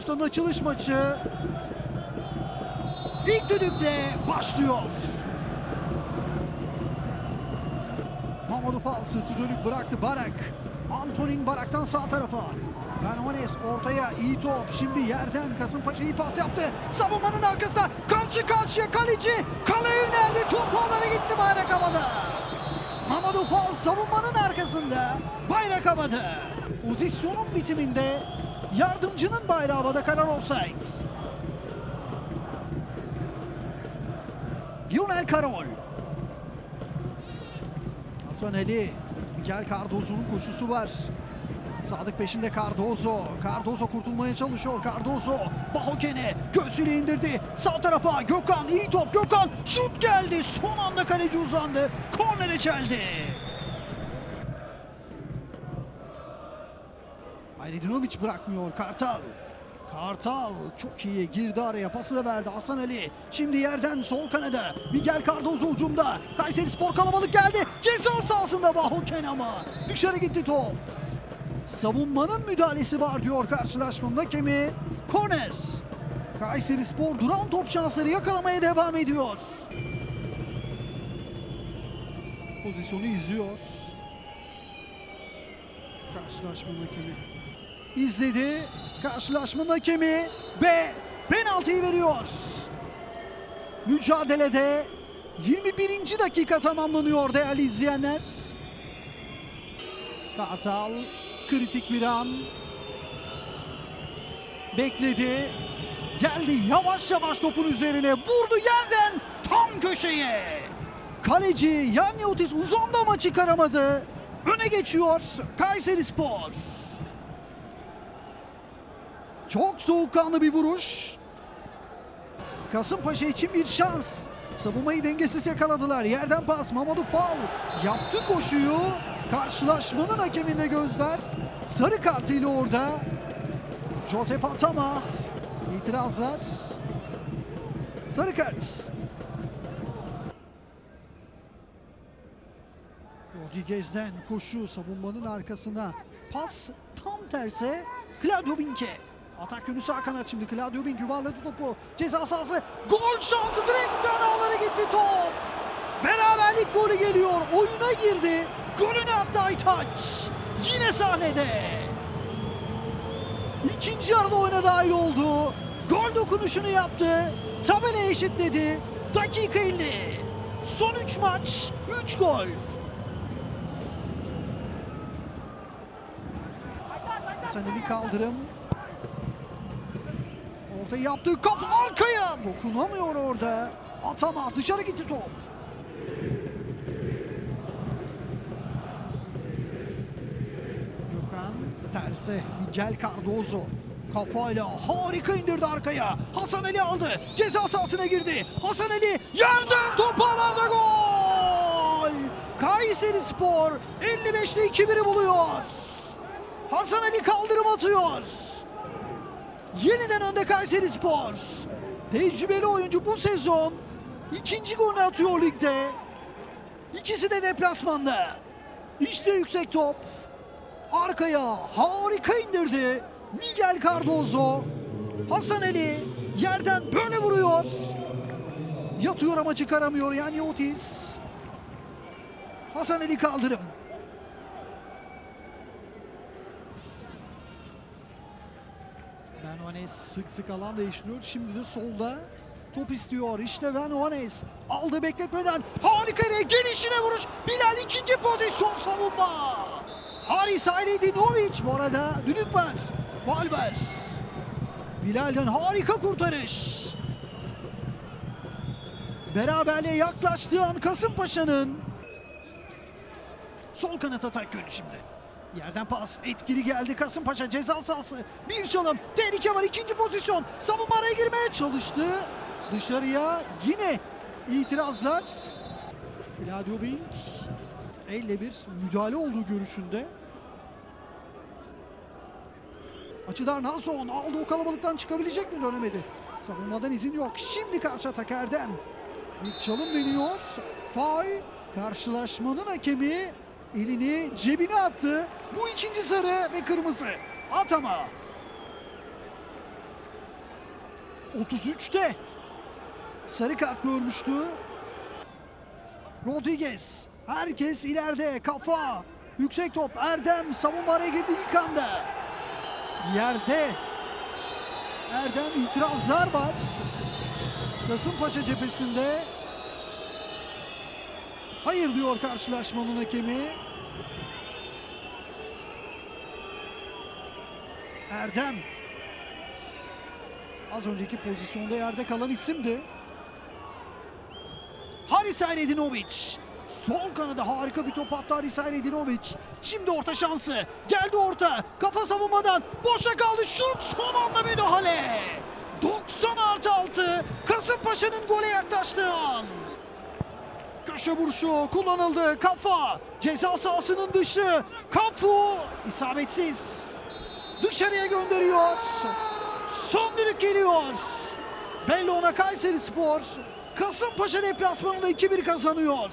sezonun açılış maçı ilk düdükle başlıyor. Mamadou Fall sırtı dönük bıraktı Barak. Antonin Barak'tan sağ tarafa. Benones ortaya iyi top. Şimdi yerden Kasımpaşa iyi pas yaptı. Savunmanın arkasına karşı karşıya kaleci. Kaleye yöneldi. Top ağlara gitti bayrak havada. Mamadou Fall savunmanın arkasında. Bayrak havada. Pozisyonun bitiminde yardımcının bayrağı havada karar offside. Lionel Karol. Hasan Ali. Miguel Cardozo'nun koşusu var. Sadık peşinde Cardozo. Cardozo kurtulmaya çalışıyor. Cardozo Bahokene göğsüyle indirdi. Sağ tarafa Gökhan iyi top Gökhan şut geldi. Son anda kaleci uzandı. Kornere çeldi. Hayredinovic bırakmıyor Kartal. Kartal çok iyi girdi araya pası da verdi Hasan Ali. Şimdi yerden sol kanada Miguel Cardozo ucumda. Kayseri Spor kalabalık geldi. Ceza sahasında Bahoken ama dışarı gitti top. Savunmanın müdahalesi var diyor karşılaşmanın hakemi. Korner. Kayseri Spor duran top şansları yakalamaya devam ediyor. Pozisyonu izliyor. Karşılaşmanın hakemi izledi. Karşılaşmanın hakemi ve penaltıyı veriyor. Mücadelede 21. dakika tamamlanıyor değerli izleyenler. Kartal kritik bir an. Bekledi. Geldi yavaş yavaş topun üzerine vurdu yerden tam köşeye. Kaleci Yanni uzandı ama çıkaramadı. Öne geçiyor Kayseri Spor. Çok soğukkanlı bir vuruş. Kasımpaşa için bir şans. Savunmayı dengesiz yakaladılar. Yerden pas Mamadou Fall yaptı koşuyu. Karşılaşmanın hakeminde gözler. Sarı kartıyla orada. Joseph Atama. İtirazlar. Sarı kart. Rodriguez'den koşu savunmanın arkasına. Pas tam terse Claudio Binke. Atak yönü sağ kanat şimdi. Claudio Binke yuvarladı topu. Ceza sahası. Gol şansı direkten ağlara gitti top. Beraberlik golü geliyor. Oyuna girdi. Golünü attı Aytaç. Yine sahnede. İkinci yarıda oyuna dahil oldu. Gol dokunuşunu yaptı. Tabela eşitledi. Dakika 50. Son 3 maç 3 gol. Hasan Ali kaldırım. Orta yaptığı kafa arkaya. Dokunamıyor orada. Atama dışarı gitti top. Gökhan terse Miguel Cardozo kafayla harika indirdi arkaya. Hasan Ali aldı. Ceza sahasına girdi. Hasan Ali yerden top ağlarda gol. Kayseri Spor 55'te 2-1'i buluyor. Hasan Ali kaldırım atıyor. Yeniden önde Kayseri Spor. Tecrübeli oyuncu bu sezon ikinci golünü atıyor ligde. İkisi de deplasmanda. İşte yüksek top. Arkaya harika indirdi. Miguel Cardozo. Hasan Ali yerden böyle vuruyor. Yatıyor ama çıkaramıyor yani Otis. Hasan Ali kaldırım. Benones sık sık alan değiştiriyor. Şimdi de solda top istiyor. İşte Benones aldı bekletmeden harika yere gelişine vuruş. Bilal ikinci pozisyon savunma. Haris Hayredinovic bu arada düdük var. Valver. Bilal'den harika kurtarış. Beraberliğe yaklaştığı an Kasımpaşa'nın sol kanat atak yönü şimdi. Yerden pas etkili geldi Kasımpaşa ceza sahası. Bir çalım tehlike var ikinci pozisyon. Savunma araya girmeye çalıştı. Dışarıya yine itirazlar. Gladio Bing elle bir müdahale olduğu görüşünde. Açıdan Nazon aldı o kalabalıktan çıkabilecek mi dönemedi. Savunmadan izin yok. Şimdi karşı atak Erdem. Bir çalım deniyor. Fay karşılaşmanın hakemi elini cebine attı. Bu ikinci sarı ve kırmızı. Atama. 33'te sarı kart görmüştü. Rodriguez. Herkes ileride. Kafa. Yüksek top. Erdem savunma araya girdi ilk anda. Yerde. Erdem itirazlar var. Kasımpaşa cephesinde. Hayır diyor karşılaşmanın hakemi. Erdem. Az önceki pozisyonda yerde kalan isimdi. Haris Ayredinovic. Sol kanada harika bir top attı Haris Ayredinovic. Şimdi orta şansı. Geldi orta. Kafa savunmadan. Boşa kaldı. Şut son anda müdahale. 90 artı 6. Kasımpaşa'nın gole yaklaştığı an. Köşe vuruşu kullanıldı. Kafa. Ceza sahasının dışı. Kafu. isabetsiz. Dışarıya gönderiyor. Son düdük geliyor. Bellona Kayseri Spor. Kasımpaşa deplasmanında 2-1 kazanıyor.